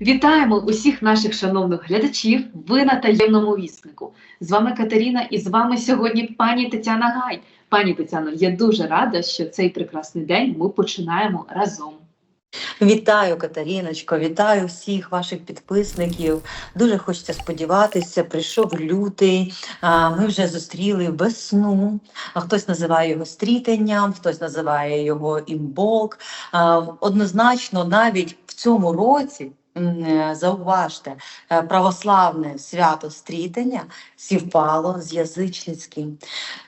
Вітаємо усіх наших шановних глядачів. Ви на таємному віснику. З вами Катерина і з вами сьогодні пані Тетяна Гай. Пані Тетяно, я дуже рада, що цей прекрасний день ми починаємо разом. Вітаю, Катеріночко, вітаю всіх ваших підписників. Дуже хочеться сподіватися, прийшов лютий. Ми вже зустріли весну. Хтось називає його стрітенням, хтось називає його імбок. Однозначно, навіть в цьому році. Е, Зауважте, е, православне свято стрітення сівпало з язичницьким.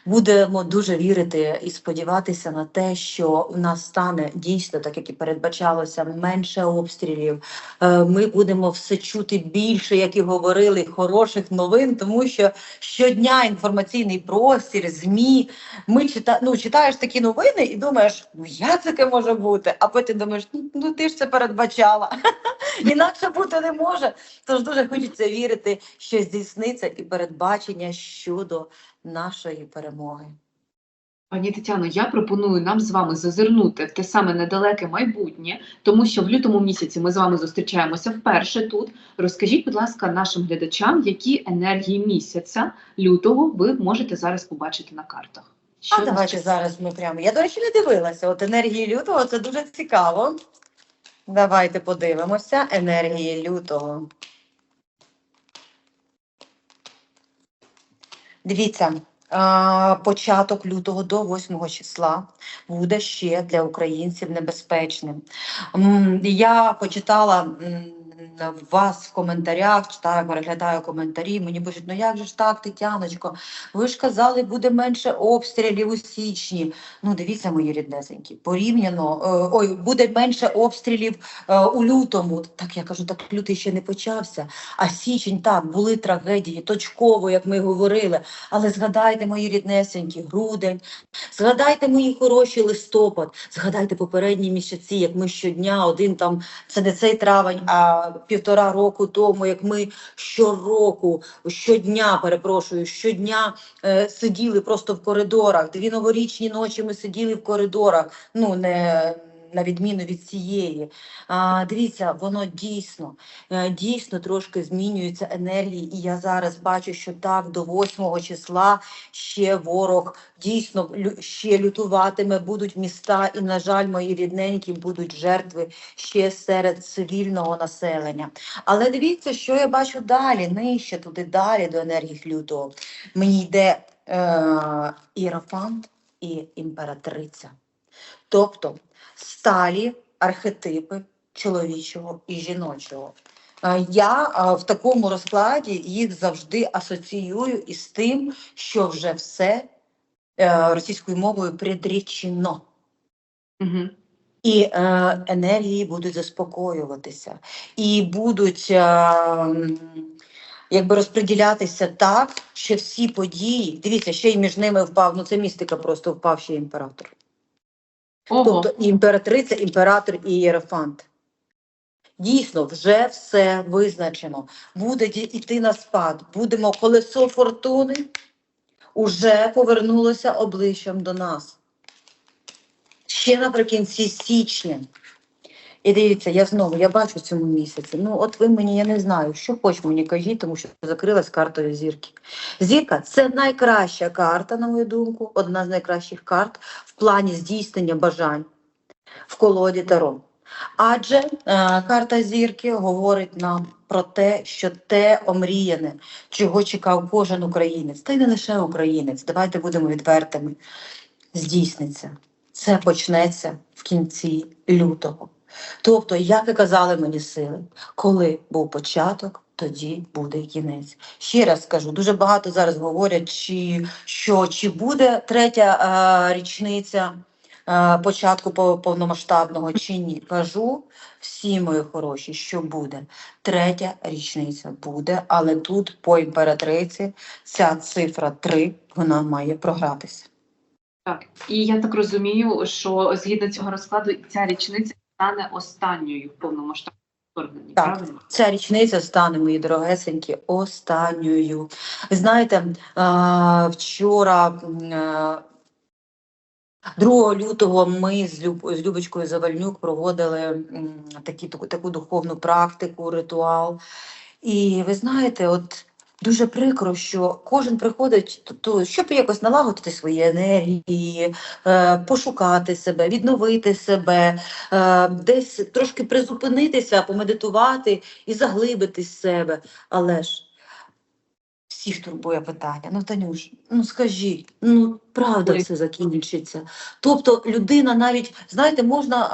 Будемо дуже вірити і сподіватися на те, що в нас стане дійсно, так як і передбачалося, менше обстрілів. Е, Ми будемо все чути більше, як і говорили, хороших новин, тому що щодня інформаційний простір, змі. Ми чита... ну, читаєш такі новини і думаєш, ну як таке може бути? А потім думаєш, ну, ну ти ж це передбачала. Інакше бути не може. Тож дуже хочеться вірити, що здійсниться і передбачення щодо нашої перемоги. Пані Тетяно, я пропоную нам з вами зазирнути в те саме недалеке майбутнє, тому що в лютому місяці ми з вами зустрічаємося вперше тут. Розкажіть, будь ласка, нашим глядачам, які енергії місяця лютого ви можете зараз побачити на картах. А нас давайте зараз ми прямо. Я, до речі, не дивилася. От енергії лютого це дуже цікаво. Давайте подивимося. Енергії лютого. Дивіться, початок лютого до 8 числа буде ще для українців небезпечним. Я почитала вас в коментарях, читаю, переглядаю коментарі. Мені пишуть, ну як же ж так, Тетяночко, ви ж казали, буде менше обстрілів у січні. Ну, дивіться, мої ріднесенькі, порівняно, е, ой, буде менше обстрілів е, у лютому. Так я кажу, так лютий ще не почався. А січень так, були трагедії, точково, як ми говорили. Але згадайте, мої ріднесенькі, грудень, згадайте мої хороші листопад, згадайте попередні місяці, як ми щодня, один там, це не цей травень, а півтора року тому, як ми щороку, щодня, перепрошую, щодня е, сиділи просто в коридорах. Дві новорічні ночі ми сиділи в коридорах. Ну не на відміну від цієї. Дивіться, воно дійсно, е, дійсно трошки змінюються енергії, і я зараз бачу, що так до 8 числа ще ворог дійсно ще лютуватиме, будуть міста, і, на жаль, мої рідненькі будуть жертви ще серед цивільного населення. Але дивіться, що я бачу далі, нижче туди, далі до енергії лютого. Мені йде е, іерофант і імператриця. Тобто сталі архетипи чоловічого і жіночого. Е, Я е, в такому розкладі їх завжди асоціюю із тим, що вже все е, російською мовою предрічено. Угу. І е, енергії будуть заспокоюватися, і будуть е, якби розподілятися так, що всі події, дивіться, ще й між ними впав, ну це містика просто впав ще імператор. Ого, Тобто імператриця, імператор і єрефант. Дійсно, вже все визначено. Буде йти на спад. Будемо колесо фортуни уже повернулося обличчям до нас. Ще наприкінці січня. І дивіться, я знову я бачу в цьому місяці. Ну, от ви мені, я не знаю, що хоч мені кажіть, тому що закрилась картою зірки. Зірка це найкраща карта, на мою думку, одна з найкращих карт в плані здійснення бажань в колоді Таро. Адже е, карта зірки говорить нам про те, що те омріяне, чого чекав кожен українець, та й не лише українець, давайте будемо відвертими, здійсниться. Це почнеться в кінці лютого. Тобто, як і казали мені сили, коли був початок, тоді буде кінець. Ще раз скажу, дуже багато зараз говорять, чи, що чи буде третя е, річниця початку повномасштабного чи ні. Кажу всі мої хороші, що буде. Третя річниця буде, але тут по імператриці ця цифра 3, вона має програтися. так. І я так розумію, що згідно цього розкладу ця річниця стане останньою в повномасштабному вторгненні. Так. Правильно? Ця річниця стане, мої дорогесенькі, останньою. Ви знаєте, вчора е, 2 лютого ми з, Люб... з Любочкою Завальнюк проводили такі, таку, таку духовну практику, ритуал. І ви знаєте, от дуже прикро, що кожен приходить, то, щоб якось налагодити свої енергії, е, пошукати себе, відновити себе, е, десь трошки призупинитися, помедитувати і заглибити себе. Але ж всіх турбує питання. Ну, Танюш, ну скажіть, ну правда все закінчиться. Тобто людина навіть, знаєте, можна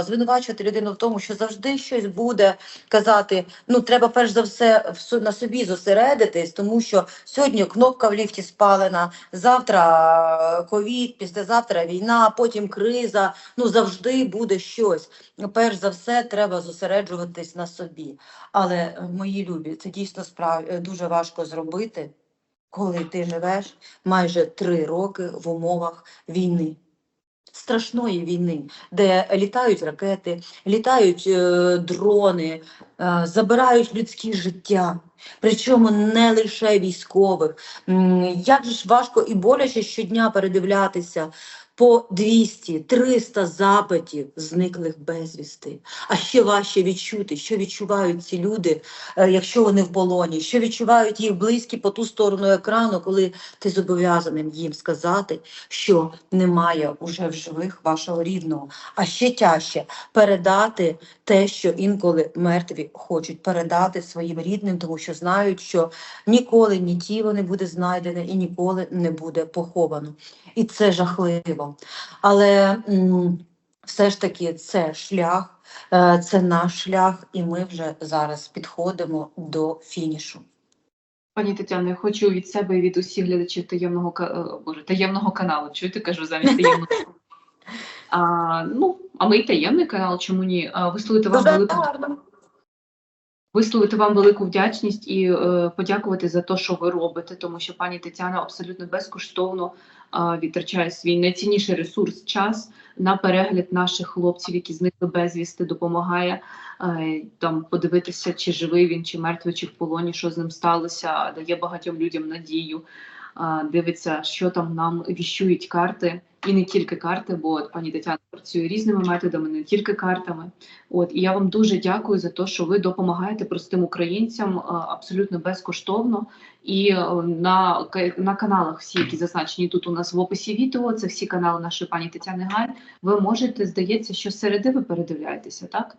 е, звинувачувати людину в тому, що завжди щось буде казати. Ну, треба перш за все на собі зосередитись, тому що сьогодні кнопка в ліфті спалена, завтра е, ковід, післязавтра війна, потім криза. Ну завжди буде щось. Перш за все, треба зосереджуватись на собі. Але е, мої любі, це дійсно справ... е, дуже важко зробити, коли ти живеш майже три роки в умовах війни. Страшної війни, де літають ракети, літають е, дрони, е, забирають людське життя, причому не лише військових. Як же ж важко і боляче щодня передивлятися по 200-300 запитів зниклих безвісти. А ще важче відчути, що відчувають ці люди, е, якщо вони в полоні, що відчувають їх близькі по ту сторону екрану, коли ти зобов'язаним їм сказати, що немає уже в живих вашого рідного. А ще тяжче передати те, що інколи мертві хочуть передати своїм рідним, тому що знають, що ніколи ні тіло не буде знайдене і ніколи не буде поховано. І це жахливо. Але все ж таки це шлях, е, це наш шлях, і ми вже зараз підходимо до фінішу. Пані Тетяно, я хочу від себе і від усіх глядачів таємного е, боже, таємного каналу. Чуєте, кажу замість таємного. А, ну, а ми і таємний канал, чому ні? Висловити вам велику. Висловити вам велику вдячність і е, подякувати за те, що ви робите, тому що пані Тетяна абсолютно безкоштовно е, відтрачає свій найцінніший ресурс, час на перегляд наших хлопців, які зникли безвісти, допомагає е, там подивитися, чи живий він, чи мертвий, чи в полоні, що з ним сталося, дає багатьом людям надію. Дивиться, що там нам віщують карти, і не тільки карти, бо от пані Тетяна працює різними методами, не тільки картами. От і я вам дуже дякую за те, що ви допомагаєте простим українцям абсолютно безкоштовно. І е, на, на каналах, всі, які зазначені тут у нас в описі відео, це всі канали нашої пані Тетяни Гай. Ви можете, здається, що середи ви передивляєтеся, так?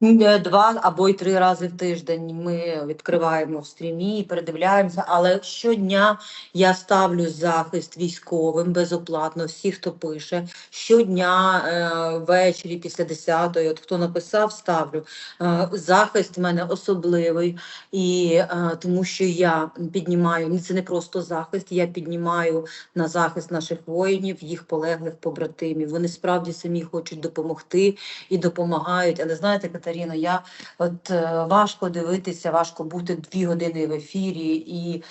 Два або й три рази в тиждень ми відкриваємо в стрімі і передивляємося. Але щодня я ставлю захист військовим безоплатно, всі, хто пише. Щодня е, ввечері після 10-ї, от хто написав, ставлю. Е, захист в мене особливий, і е, тому що я піднімаю це не просто захист, я піднімаю на захист наших воїнів, їх полеглих побратимів. Вони справді самі хочуть допомогти і допомагають. Але знаєте, Катерина, я от е, важко дивитися, важко бути дві години в ефірі і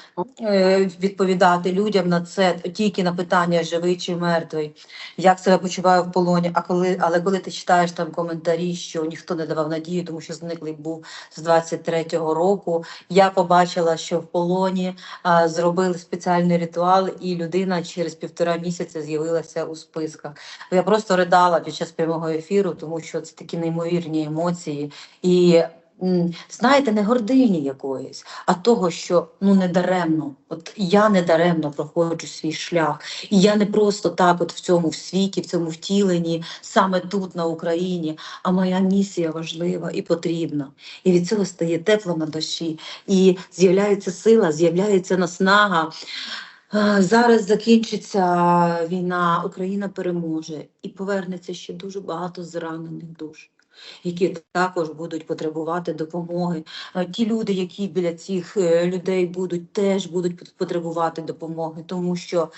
е, відповідати людям на це тільки на питання живий чи мертвий, як себе почуваю в полоні. А коли, але коли ти читаєш там коментарі, що ніхто не давав надії, тому що зниклий був з 23-го року. Я побачила, що в полоні а, зробили спеціальний ритуал, і людина через півтора місяця з'явилася у списках. Я просто ридала під час прямого ефіру, тому що це такі неймовірні емоції. І знаєте, не гордині якоїсь, а того, що ну не даремно. От я не даремно проходжу свій шлях. І я не просто так, от в цьому в світі, в цьому втіленні, саме тут, на Україні, а моя місія важлива і потрібна. І від цього стає тепло на душі, і з'являється сила, з'являється наснага. Зараз закінчиться війна, Україна переможе і повернеться ще дуже багато зранених душ, які також будуть потребувати допомоги. Е, Ті люди, які біля цих е, людей будуть, теж будуть потребувати допомоги, тому що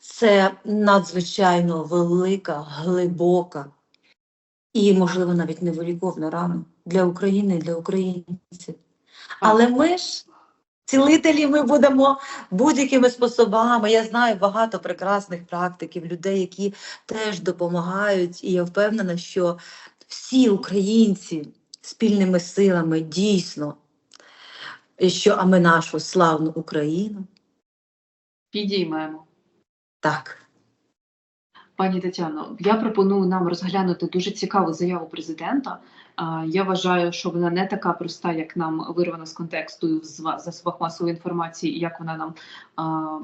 це надзвичайно велика, глибока і, можливо, навіть невиліковна рана для України, і для українців. Але ми ж цілителі ми будемо будь-якими способами. Я знаю багато прекрасних практиків, людей, які теж допомагають, і я впевнена, що всі українці спільними силами дійсно, що а ми нашу славну Україну. Підіймаємо. Так. Пані Тетяно, я пропоную нам розглянути дуже цікаву заяву президента. Я вважаю, що вона не така проста, як нам вирвана з контексту в засобах масової інформації, як вона нам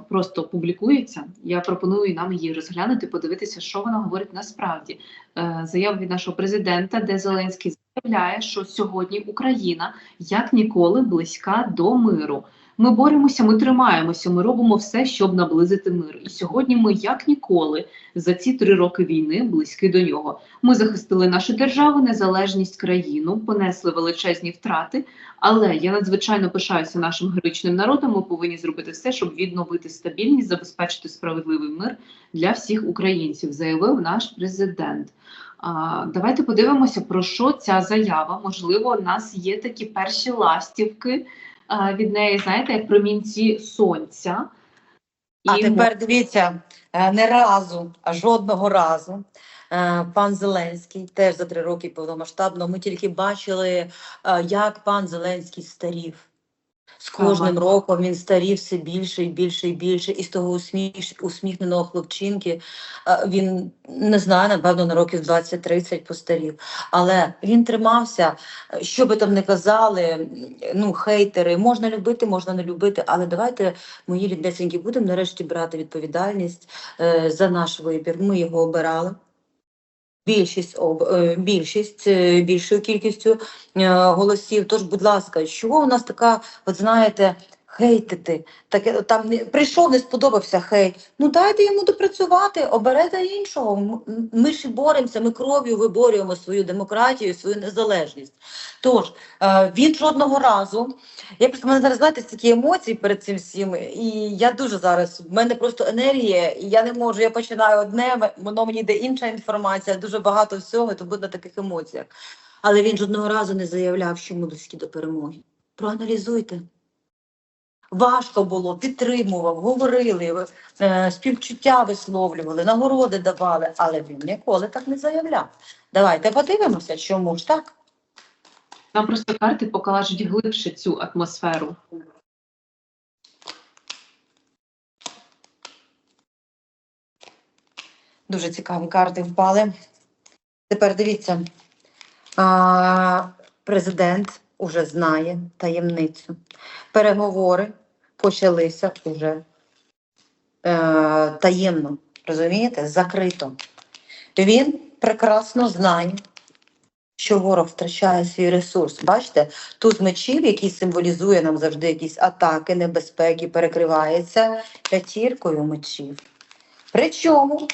просто публікується. Я пропоную нам її розглянути, подивитися, що вона говорить насправді. Е, Заява від нашого президента, де Зеленський заявляє, що сьогодні Україна як ніколи близька до миру. Ми боремося, ми тримаємося, ми робимо все, щоб наблизити мир. І сьогодні ми як ніколи за ці три роки війни близькі до нього. Ми захистили нашу державу, незалежність країну, понесли величезні втрати. Але я надзвичайно пишаюся нашим героїчним народом. Ми повинні зробити все, щоб відновити стабільність, забезпечити справедливий мир для всіх українців, заявив наш президент. А, давайте подивимося, про що ця заява. Можливо, у нас є такі перші ластівки від неї, знаєте, як промінці сонця. А І тепер дивіться, е, не разу, а жодного разу. е, Пан Зеленський теж за три роки повномасштабно. Ми тільки бачили, е, як пан Зеленський старів. З кожним Ага. роком він старів все більше і більше і більше. І з того усміш... усміхненого хлопчинки він не знаю, напевно, на років 20-30 постарів. Але він тримався, що би там не казали, ну, хейтери, можна любити, можна не любити, але давайте мої ріднесенькі будемо нарешті брати відповідальність е, за наш вибір. Ми його обирали. Більшість об е, більшість е, більшою кількістю е, голосів. Тож, будь ласка, чого у нас така, от знаєте, хейтити? Таке там не прийшов, не сподобався хейт. Ну дайте йому допрацювати, оберете іншого. Ми ж боремося, ми кров'ю виборюємо свою демократію, свою незалежність. Тож е, він жодного разу. Я просто мене зараз знаєте такі емоції перед цим всім, і я дуже зараз. В мене просто енергія, і я не можу. Я починаю одне, воно мені йде інша інформація, дуже багато всього, то буде на таких емоціях. Але він жодного разу не заявляв, що ми близькі до перемоги. Проаналізуйте. Важко було, підтримував, говорили, е, співчуття висловлювали, нагороди давали, але він ніколи так не заявляв. Давайте подивимося, чому ж так. Нам просто карти покажуть глибше цю атмосферу. Дуже цікаві карти впали. Тепер дивіться, президент уже знає таємницю. Переговори почалися уже е, таємно, розумієте, закрито. Він прекрасно знає, що ворог втрачає свій ресурс. Бачите, туз мечів, який символізує нам завжди якісь атаки, небезпеки, перекривається п'ятіркою мечів. Причому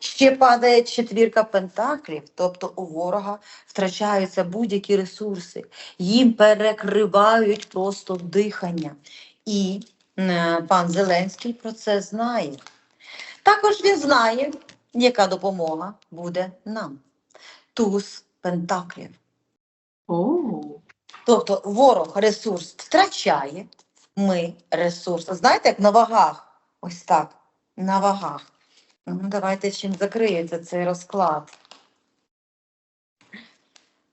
ще падає четвірка пентаклів, тобто у ворога втрачаються будь-які ресурси, їм перекривають просто дихання. І е, пан Зеленський про це знає. Також він знає, яка допомога буде нам. Туз пентаклів. Тобто ворог ресурс втрачає, ми ресурс. Знаєте, як на вагах? Ось так, на вагах. Ну, давайте чим закриється цей розклад.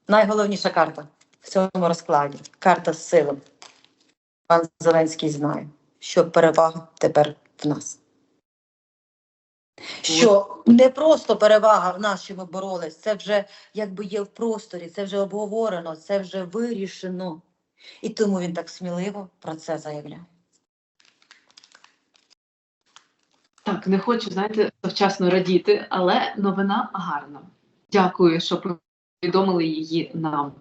Найголовніша карта в цьому розкладі карта сили. Пан Зеленський знає, що перевага тепер в нас. Що не просто перевага в нас, що ми боролись, це вже якби є в просторі, це вже обговорено, це вже вирішено. І тому він так сміливо про це заявляє. Так, не хочу, знаєте, завчасно радіти, але новина гарна. Дякую, що повідомили її нам.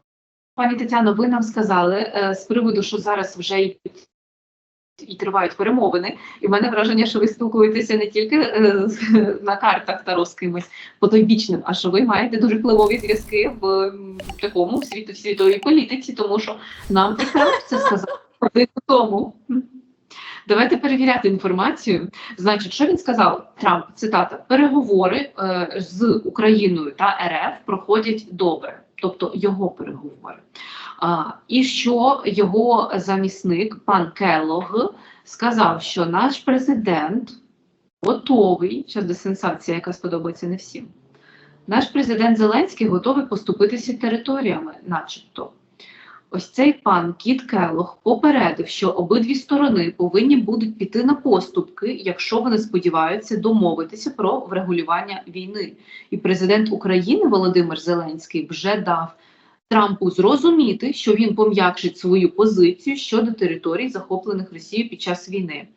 Пані Тетяно, ви нам сказали е, з приводу, що зараз вже й, і тривають перемовини, і в мене враження, що ви спілкуєтеся не тільки е, на картах Таро з кимось потойбічним, а що ви маєте дуже впливові зв'язки в такому світу світовій політиці, тому що нам Трамп це сказав годину тому. Давайте перевіряти інформацію. Значить, що він сказав? Трамп цитата: переговори е, з Україною та РФ проходять добре, тобто його переговори. А, і що його замісник, пан Келлог, сказав, що наш президент готовий, зараз до сенсація, яка сподобається не всім. Наш президент Зеленський готовий поступитися територіями, начебто. Ось цей пан Кіт Келлог попередив, що обидві сторони повинні будуть піти на поступки, якщо вони сподіваються домовитися про врегулювання війни. І президент України Володимир Зеленський вже дав Трампу зрозуміти, що він пом'якшить свою позицію щодо територій, захоплених Росією під час війни.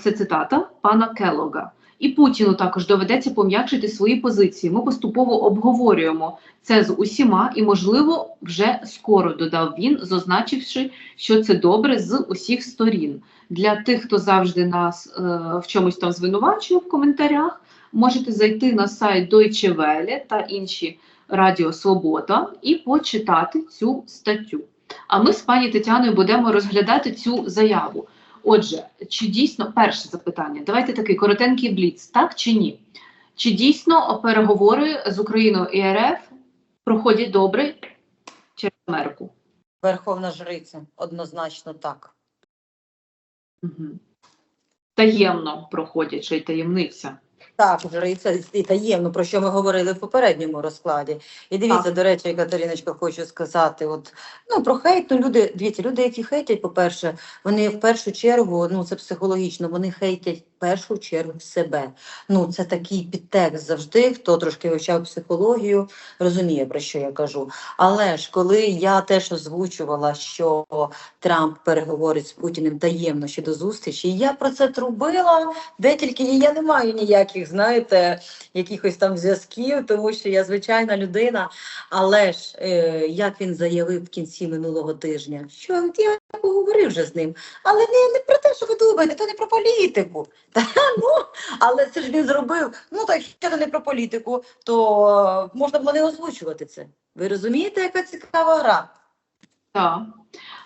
Це цитата пана Келлога. І Путіну також доведеться пом'якшити свої позиції. Ми поступово обговорюємо це з усіма, і, можливо, вже скоро додав він, зазначивши, що це добре з усіх сторін. Для тих, хто завжди нас е, в чомусь там звинувачує в коментарях, можете зайти на сайт Deutsche Welle та інші Радіо Свобода і почитати цю статтю. А ми з пані Тетяною будемо розглядати цю заяву. Отже, чи дійсно перше запитання? Давайте такий коротенький бліц, так чи ні? Чи дійсно переговори з Україною і РФ проходять добре через Америку? Верховна жриця, однозначно так. Угу. Таємно проходять, чи й таємниця. Так, це і таємно, про що ми говорили в попередньому розкладі. І дивіться, Так. до речі, Катериночка, хочу сказати: от ну про хейт, ну люди, дивіться, люди, які хейтять, по-перше, вони в першу чергу, ну це психологічно, вони хейтять першу чергу себе. Ну це такий підтекст завжди. Хто трошки вивчав психологію, розуміє про що я кажу. Але ж коли я теж озвучувала, що Трамп переговорить з Путіним таємно щодо зустрічі, я про це трубила. Де тільки я не маю ніяких, знаєте, якихось там зв'язків, тому що я звичайна людина. Але ж е, як він заявив в кінці минулого тижня, що я поговорив вже з ним, але не, не про те, що ви думаєте, то не про політику. Та, ну, але це ж він зробив. Ну так якщо не про політику, то е, можна було не озвучувати це. Ви розумієте, яка цікава гра? Так.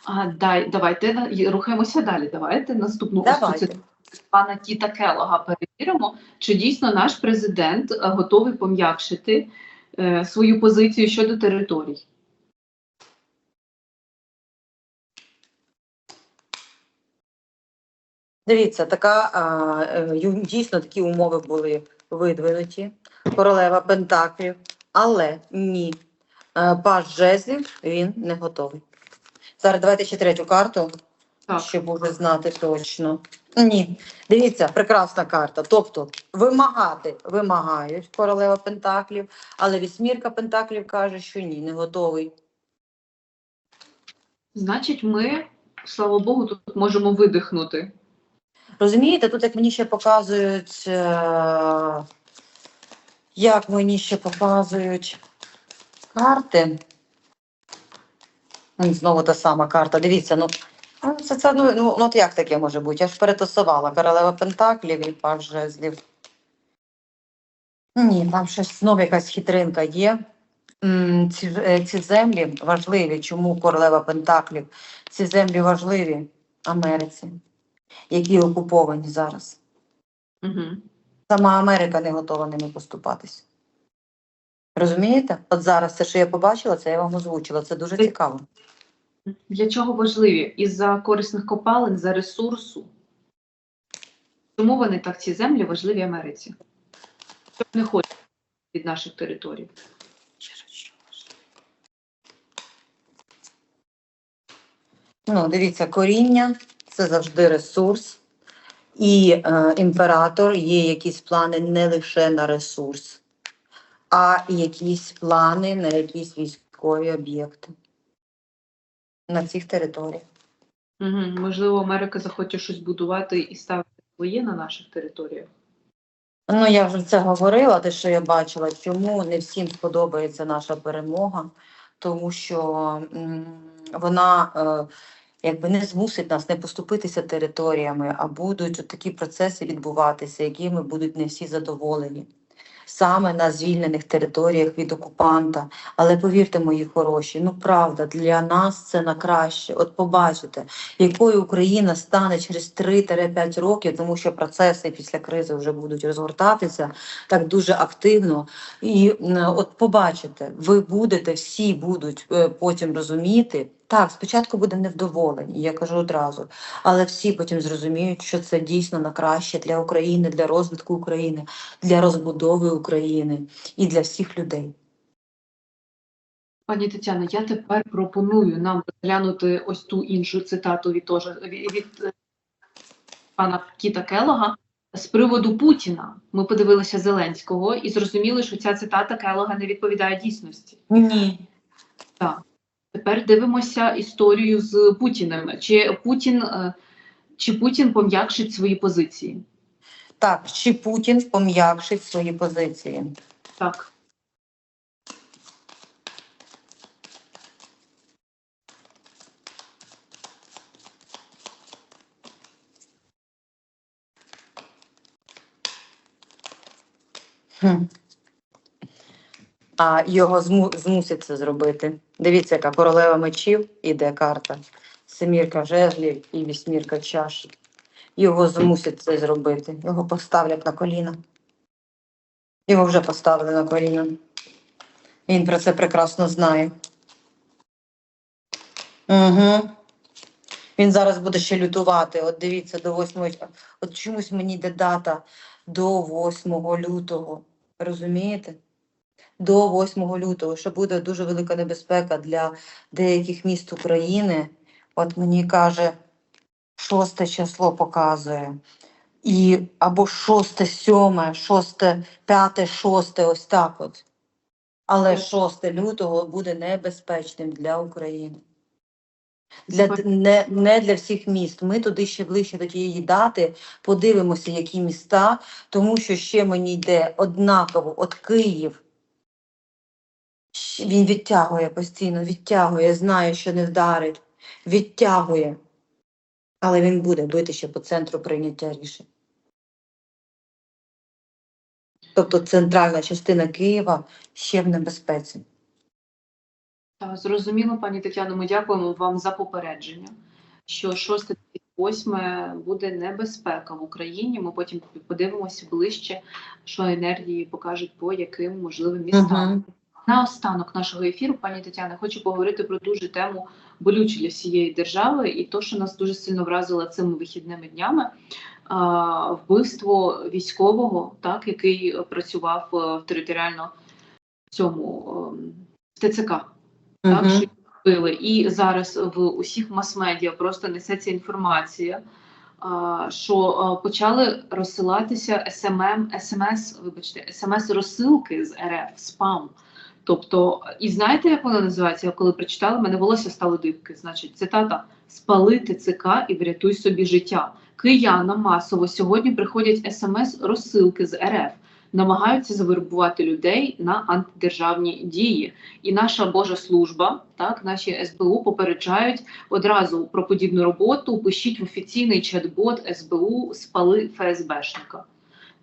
А, дай, давайте рухаємося далі. Давайте наступну Давайте. цитату пана Кіта Келога перевіримо, чи дійсно наш президент е, готовий пом'якшити е, свою позицію щодо територій. Дивіться, така а, е, дійсно такі умови були видвинуті. Королева Пентаклів, але ні. Е, Паж жезлів він не готовий. Зараз давайте ще третю карту, Так. щоб уже знати точно. Ні, дивіться, прекрасна карта. Тобто вимагати вимагають королева Пентаклів, але вісьмірка Пентаклів каже, що ні, не готовий. Значить, ми, слава Богу, тут можемо видихнути. Розумієте, тут як мені ще показують, е, як мені ще показують карти. Знову та сама карта. Дивіться, ну ну, це, це ну, ну от як таке може бути? Я ж перетасувала королева Пентаклів і паж жезлів. Ні, там щось знову якась хитринка є. Ці, е, ці землі важливі. Чому королева Пентаклів? Ці землі важливі Америці які окуповані зараз. Угу. Сама Америка не готова ними поступатись. Розумієте? От зараз це, що я побачила, це я вам озвучила. Це дуже цікаво. Для чого важливі? Із-за корисних копалин, за ресурсу. Чому вони так ці землі важливі Америці? Що вони хочуть від наших територій? Ну, дивіться, коріння це завжди ресурс. І е, імператор є якісь плани не лише на ресурс, а і якісь плани на якісь військові об'єкти на цих територіях. Угу. Можливо, Америка захоче щось будувати і ставити своє на наших територіях. Ну, я вже це говорила, те, що я бачила, чому не всім сподобається наша перемога, тому що м, вона е, якби не змусить нас не поступитися територіями, а будуть такі процеси відбуватися, якими будуть не всі задоволені. Саме на звільнених територіях від окупанта. Але повірте, мої хороші, ну правда, для нас це на краще. От побачите, якою Україна стане через 3-5 років, тому що процеси після кризи вже будуть розгортатися так дуже активно. І от побачите, ви будете, всі будуть е, потім розуміти. Так, спочатку буде невдоволені, я кажу одразу, але всі потім зрозуміють, що це дійсно на краще для України, для розвитку України, для розбудови України і для всіх людей. Пані Тетяно, я тепер пропоную нам розглянути ось ту іншу цитату від, тоже, від, від е, пана Кіта Келога з приводу Путіна. Ми подивилися Зеленського і зрозуміли, що ця цитата Келога не відповідає дійсності. Ні. Тепер дивимося історію з Путіним. Чи Путін, е, чи Путін пом'якшить свої позиції? Так, чи Путін пом'якшить свої позиції? Так. Хм. А його зму- змусять це зробити. Дивіться, яка королева мечів іде карта. Семірка жезлів і вісьмірка чаш. Його змусять це зробити. Його поставлять на коліна. Його вже поставили на коліна. Він про це прекрасно знає. Угу. Він зараз буде ще лютувати. От дивіться, до 8. От чомусь мені йде дата до 8 лютого. Розумієте? До 8 лютого, що буде дуже велика небезпека для деяких міст України. От мені каже, 6 число показує. І або 6, 7, 6, 5, 6, ось так от. Але 6 лютого буде небезпечним для України. Для, не, не для всіх міст. Ми туди ще ближче до тієї дати подивимося, які міста, тому що ще мені йде однаково, от Київ. Він відтягує постійно, відтягує, знає, що не вдарить, відтягує. Але він буде бити ще по центру прийняття рішень. Тобто центральна частина Києва ще в небезпеці. Зрозуміло, пані Тетяно, ми дякуємо вам за попередження, що 6-8 буде небезпека в Україні. Ми потім подивимося ближче, що енергії покажуть по яким можливим містам. Мгм. На останок нашого ефіру, пані Тетяна, хочу поговорити про дуже тему болючу для всієї держави, і то, що нас дуже сильно вразило цими вихідними днями. Вбивство військового, так який працював е, в територіально цьому ем, ТЦК так, Мгм. що їх вбили. І зараз в усіх мас-медіа просто несеться інформація, що почали розсилатися СММ, СМС, вибачте, СМС-розсилки з РФ, спам. Тобто, і знаєте, як вона називається? Я коли прочитала, мене волосся стало дибки. Значить, цитата: спали ТЦК і врятуй собі життя. Киянам масово сьогодні приходять смс-розсилки з РФ, намагаються завербувати людей на антидержавні дії. І наша Божа служба, так, наші СБУ попереджають одразу про подібну роботу. Пишіть в офіційний чат-бот СБУ спали ФСБшника.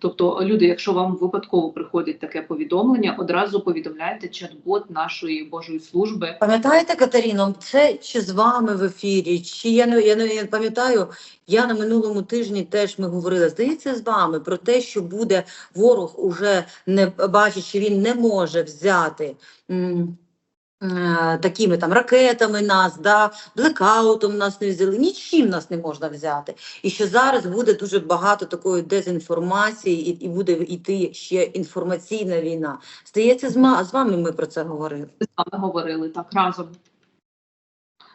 Тобто, люди, якщо вам випадково приходить таке повідомлення, одразу повідомляйте чат-бот нашої Божої служби. Пам'ятаєте, Катеріно, це чи з вами в ефірі, чи я не я не пам'ятаю, я на минулому тижні теж ми говорили, здається, з вами про те, що буде ворог уже не бачить, що він не може взяти. Такими там ракетами нас, да, блекаутом нас не взяли, нічим нас не можна взяти. І що зараз буде дуже багато такої дезінформації, і, і буде йти ще інформаційна війна. Здається, з, з вами ми про це говорили. З вами говорили так разом.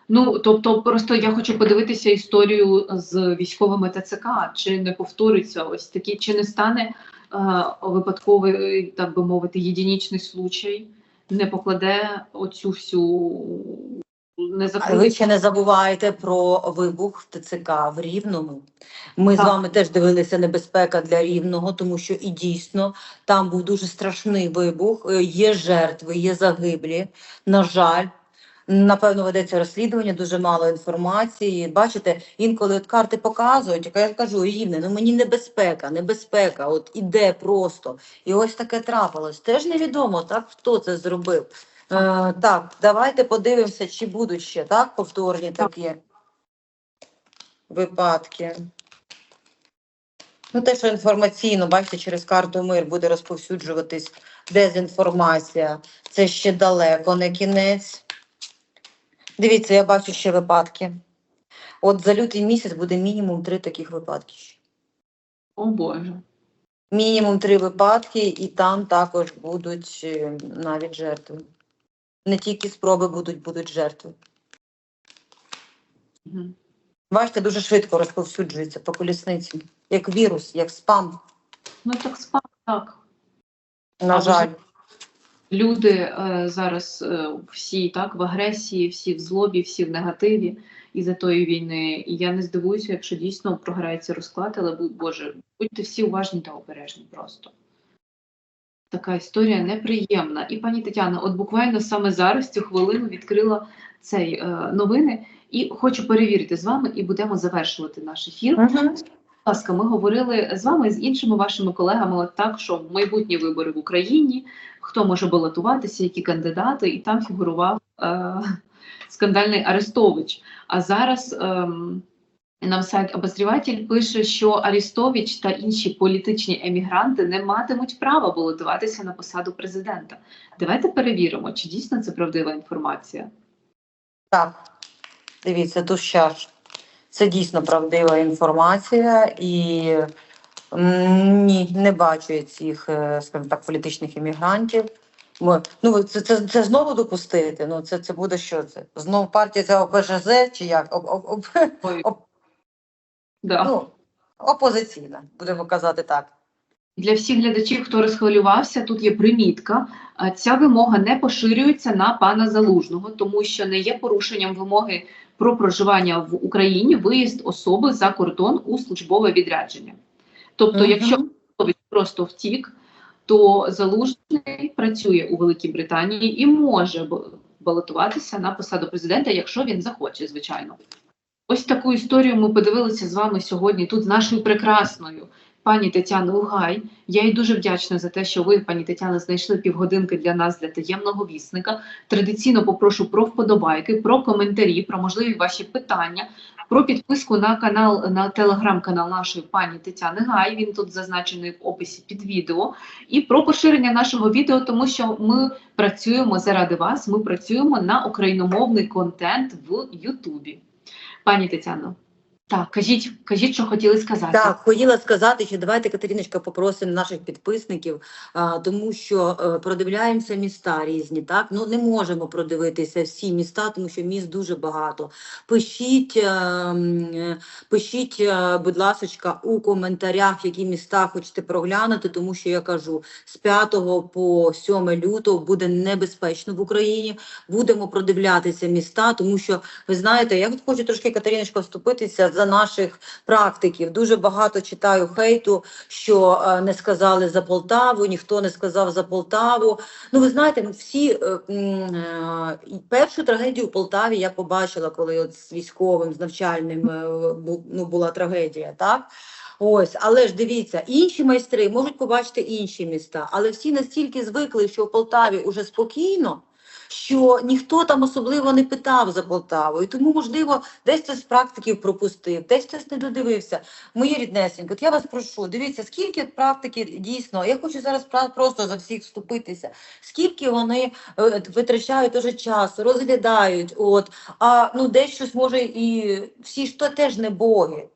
Ну, тобто, просто я хочу подивитися історію з військовими ТЦК, чи не повториться ось такі, чи не стане е, випадковий, так би мовити, єдинічний случай, не покладе оцю всю не ви ще не забуваєте про вибух в ТЦК в Рівному. Ми Так. з вами теж дивилися небезпека для Рівного, тому що і дійсно там був дуже страшний вибух. е, Є жертви, є загиблі. На жаль, напевно, ведеться розслідування, дуже мало інформації. Бачите, інколи от карти показують, яка я кажу, рівне, ну мені небезпека, небезпека, от іде просто. І ось таке трапилось. Теж невідомо, так хто це зробив. Е, так, давайте подивимося, чи будуть ще так повторні такі випадки. Ну, те, що інформаційно, бачите, через карту мир буде розповсюджуватись дезінформація. Це ще далеко, не кінець. Дивіться, я бачу ще випадки. От за лютий місяць буде мінімум три таких випадки. О Боже. Мінімум три випадки, і там також будуть е, навіть жертви. не тільки спроби будуть, будуть жертви. Мгм. Бачите, дуже швидко розповсюджується по колісниці, як вірус, як спам. Ну так спав, так. На А жаль. Люди е, зараз е, всі так в агресії, всі в злобі, всі в негативі із-за тої війни. І я не здивуюся, якщо дійсно програється розклад, але Боже, будьте всі уважні та обережні просто. Така історія неприємна. І пані Тетяна, от буквально саме зараз цю хвилину відкрила цей е, новини, і хочу перевірити з вами, і будемо завершувати наш ефір. Мгм. Ласка, ми говорили з вами з іншими вашими колегами так, що майбутні вибори в Україні, хто може балотуватися, які кандидати, і там фігурував е, скандальний Арестович. А зараз ем, нам сайт обозріватель пише, що Арестович та інші політичні емігранти не матимуть права балотуватися на посаду президента. Давайте перевіримо, чи дійсно це правдива інформація. Так, дивіться, ж. Це дійсно правдива інформація, і ні, не бачу я цих, е, скажімо так, політичних іммігрантів. Ну, це, це, це знову допустити. Ну, це, це буде що це? Знову партія ця ОПЖЗ чи як? Об, об, об, Оп. да. ну, опозиційна, будемо казати так. Для всіх глядачів, хто розхвилювався, тут є примітка. Ця вимога не поширюється на пана Залужного, тому що не є порушенням вимоги про проживання в Україні виїзд особи за кордон у службове відрядження. Тобто, Мгм. якщо просто втік, то Залужний працює у Великій Британії і може балотуватися на посаду президента, якщо він захоче, звичайно. Ось таку історію ми подивилися з вами сьогодні тут з нашою прекрасною пані Тетяною Гай. Я їй дуже вдячна за те, що ви, пані Тетяна, знайшли півгодинки для нас для таємного вісника. Традиційно попрошу про вподобайки, про коментарі, про можливі ваші питання, про підписку на канал на телеграм-канал нашої пані Тетяни Гай. Він тут зазначений в описі під відео, і про поширення нашого відео, тому що ми працюємо заради вас. Ми працюємо на україномовний контент в Ютубі. Пані Тетяно, так, кажіть, кажіть, що хотіли сказати. Так, хотіла сказати, що давайте, Катериночка, попросимо наших підписників, а, тому що е, продивляємося міста різні. Так, ну не можемо продивитися всі міста, тому що міст дуже багато. Пишіть, е, м, е, пишіть, е, будь ласочка, у коментарях, які міста хочете проглянути, тому що я кажу, з 5 по 7 лютого буде небезпечно в Україні. Будемо продивлятися міста, тому що ви знаєте, я хочу трошки Катериночка вступитися за наших практиків. Дуже багато читаю хейту, що е, не сказали за Полтаву, ніхто не сказав за Полтаву. Ну, ви знаєте, всі е, е, першу трагедію в Полтаві я побачила, коли от з військовим, з навчальним ну, була трагедія, так? Ось, але ж дивіться, інші майстри можуть побачити інші міста, але всі настільки звикли, що в Полтаві уже спокійно, що ніхто там особливо не питав за Полтаву. І тому, можливо, десь хтось з практиків пропустив, десь хтось не додивився. Мої ріднесенько, от я вас прошу, дивіться, скільки практики дійсно, я хочу зараз просто за всіх вступитися, скільки вони е, витрачають уже часу, розглядають, от, а ну десь щось може і всі ж то теж не боги.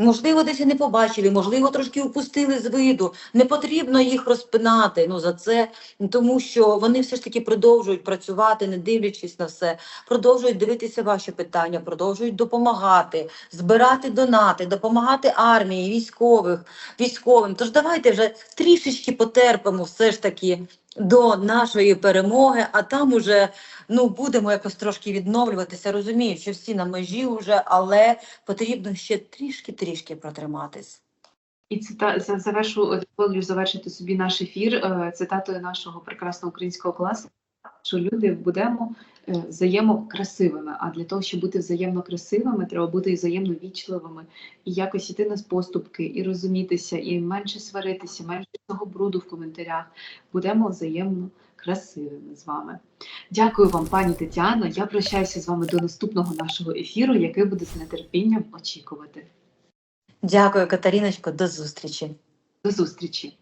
Можливо, десь і не побачили, можливо, трошки упустили з виду. Не потрібно їх розпинати ну, за це, тому що вони все ж таки продовжують працювати, не дивлячись на все, продовжують дивитися ваші питання, продовжують допомагати, збирати донати, допомагати армії, військових, військовим. Тож давайте вже трішечки потерпимо все ж таки до нашої перемоги, а там уже ну будемо якось трошки відновлюватися. Розумію, що всі на межі вже, але потрібно ще трішки-трішки протриматись. І цитаза завершу завершити собі наш ефір е, цитатою нашого прекрасного українського класу, що люди будемо е, взаємно красивими. А для того, щоб бути взаємно красивими, треба бути і взаємно вічливими, і якось іти на поступки, і розумітися, і менше сваритися, менше цього бруду в коментарях. Будемо взаємно красивими з вами. Дякую вам, пані Тетяно. Я прощаюся з вами до наступного нашого ефіру, який буде з нетерпінням очікувати. Дякую, Катериночко, до зустрічі. До зустрічі!